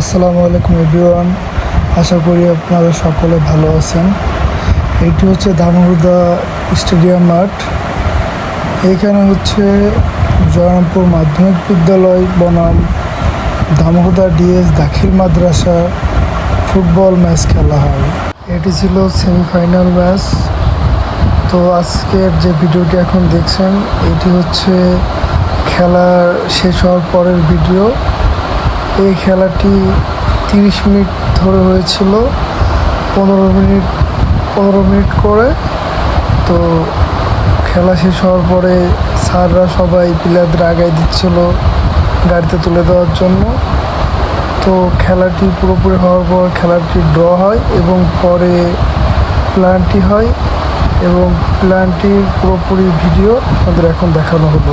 আসসালামু আলাইকুম এভরিওয়ান। আশা করি আপনারা সকলে ভালো আছেন। এটি হচ্ছে ধানহুদা স্টেডিয়াম মাঠ। এখানে হচ্ছে জয়রামপুর মাধ্যমিক বিদ্যালয় বনাম ধামহুদা ডিএস দাখিল মাদ্রাসা, ফুটবল ম্যাচ খেলা হয়। এটি ছিল সেমিফাইনাল ম্যাচ। তো আজকের যে ভিডিওটি এখন দেখছেন, এটি হচ্ছে খেলা শেষ হওয়ার পরের ভিডিও। এই খেলাটি তিরিশ মিনিট ধরে হয়েছিল, পনেরো মিনিট পনেরো মিনিট করে। তো খেলা শেষ হওয়ার পরে স্যাররা সবাই প্লেয়ারদের আগায় দিচ্ছিল গাড়িতে তুলে দেওয়ার জন্য। তো খেলাটি পুরোপুরি হওয়ার পর খেলাটি ড্র হয় এবং পরে প্ল্যানটি হয় এবং প্ল্যানটির পুরোপুরি ভিডিও আমাদের এখন দেখানো হলো।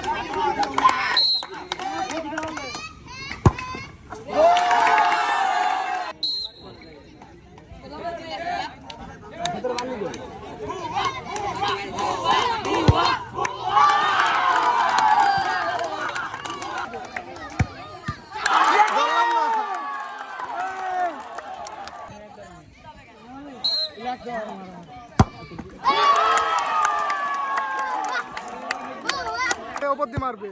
ওপর দিয়ে মারবে।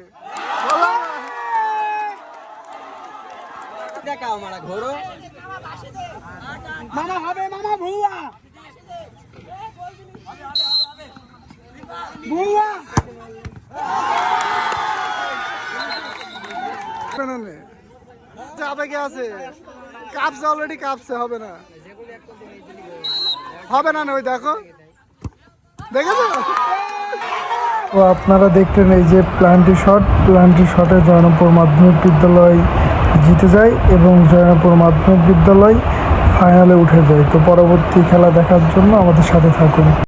দেখাও মারা ঘোরো মামা হবে মামা ভুয়া। ভুয়া। আবেগে আছে? কাপছে অলরেডি কাপছে হবে না। হবে না, ওই দেখো। দেখেছ? তো আপনারা দেখলেন এই যে প্ল্যান্টি শট। প্ল্যান্টি শটে জয়নপুর মাধ্যমিক বিদ্যালয় জিতে যায় এবং জয়নপুর মাধ্যমিক বিদ্যালয় ফাইনালে উঠে যায়। তো পরবর্তী খেলা দেখার জন্য আমাদের সাথে থাকুন।